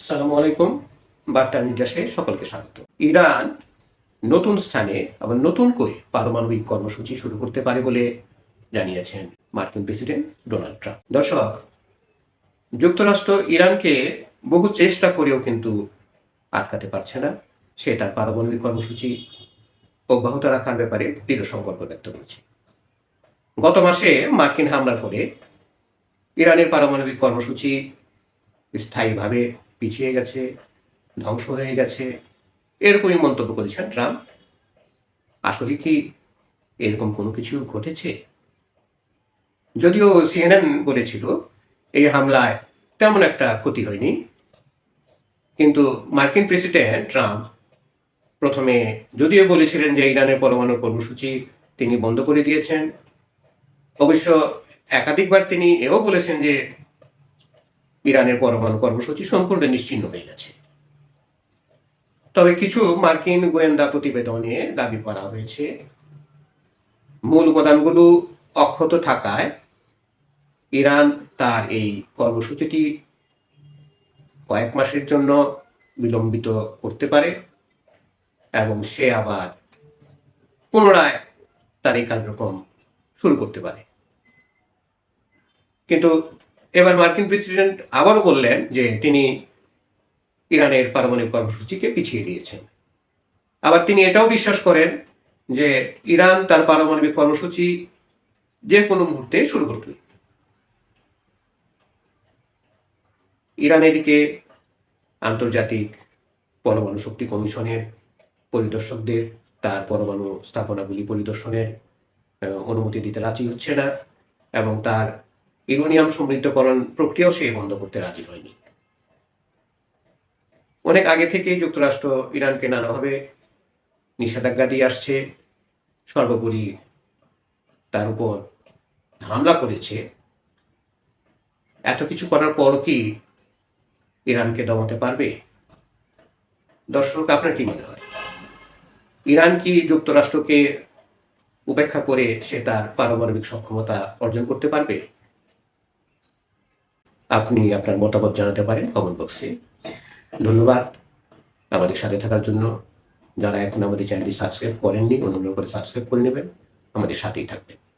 আসসালামু আলাইকুম, বার্তা নির্যাসে সকলকে স্বাগত। ইরান নতুন স্থানে আবার নতুন করে পারমাণবিক কর্মসূচি শুরু করতে পারে বলে জানিয়েছেন মার্কিন প্রেসিডেন্ট ডোনাল্ড ট্রাম্প। দর্শক, যুক্তরাষ্ট্র ইরানকে বহু চেষ্টা করেও কিন্তু আটকাতে পারছে না। সে তার পারমাণবিক কর্মসূচি অব্যাহত রাখার ব্যাপারে দৃঢ় সংকল্প ব্যক্ত করেছে। গত মাসে মার্কিন হামলার ফলে ইরানের পারমাণবিক কর্মসূচি স্থায়ীভাবে পিছিয়ে গেছে, ধ্বংস হয়ে গেছে। এরকমই মন্তব্য করেছেন ট্রাম্প। আসলে কি এরকম কোনো কিছু ঘটেছে? যদিও সিএনএন বলেছিল, এই হামলায় তেমন একটা ক্ষতি হয়নি। কিন্তু মার্কিন প্রেসিডেন্ট ট্রাম্প প্রথমে যদিও বলেছিলেন যে ইরানের পরমাণু কর্মসূচি তিনি বন্ধ করে দিয়েছেন, অবশ্য একাধিকবার তিনি এও বলেছেন যে ইরানের পরমাণু কর্মসূচি সম্পূর্ণ নিশ্চিন্ন হয়ে গেছে। তবে কিছু মার্কিন গোয়েন্দা প্রতিবেদনে দাবি করা হয়েছে, মূল উপাদানগুলো অক্ষত থাকায় ইরান তার এই কর্মসূচিটি কয়েক মাসের জন্য বিলম্বিত করতে পারে এবং সে আবার পুনরায় তার এই কার্যক্রম শুরু করতে পারে। কিন্তু এবার মার্কিন প্রেসিডেন্ট আবারও বললেন যে তিনি ইরানের পারমাণবিক কর্মসূচিকে পিছিয়ে দিয়েছেন। আবার তিনি এটাও বিশ্বাস করেন যে ইরান তার পারমাণবিক কর্মসূচি যে কোনো মুহূর্তে শুরু করবে। ইরান এদিকে আন্তর্জাতিক পরমাণু শক্তি কমিশনের পরিদর্শকদের, তার পরমাণু স্থাপনাগুলি পরিদর্শনের অনুমতি দিতে রাজি হচ্ছে না এবং তার ইউরেনিয়াম সমৃদ্ধকরণ প্রক্রিয়াও সে বন্ধ করতে রাজি হয়নি। অনেক আগে থেকেই যুক্তরাষ্ট্র ইরানকে নানাভাবে নিষেধাজ্ঞা দিয়ে আসছে। সর্বোপরি তার উপর হামলা করেছে। এত কিছু করার পর কি ইরানকে দমাতে পারবে? দর্শক, আপনার কি মনে হয়? ইরান কি যুক্তরাষ্ট্রকে উপেক্ষা করে সে তার পারমাণবিক সক্ষমতা অর্জন করতে পারবে? আপনি আপনার মতামত জানাতে পারেন কমেন্ট বক্সে ধন্যবাদ আমাদের সাথে থাকার জন্য। যারা এখন আমাদের চ্যানেলটি সাবস্ক্রাইব করেননি, অনুগ্রহ করে সাবস্ক্রাইব করে নেবেন। আমাদের সাথেই থাকবেন।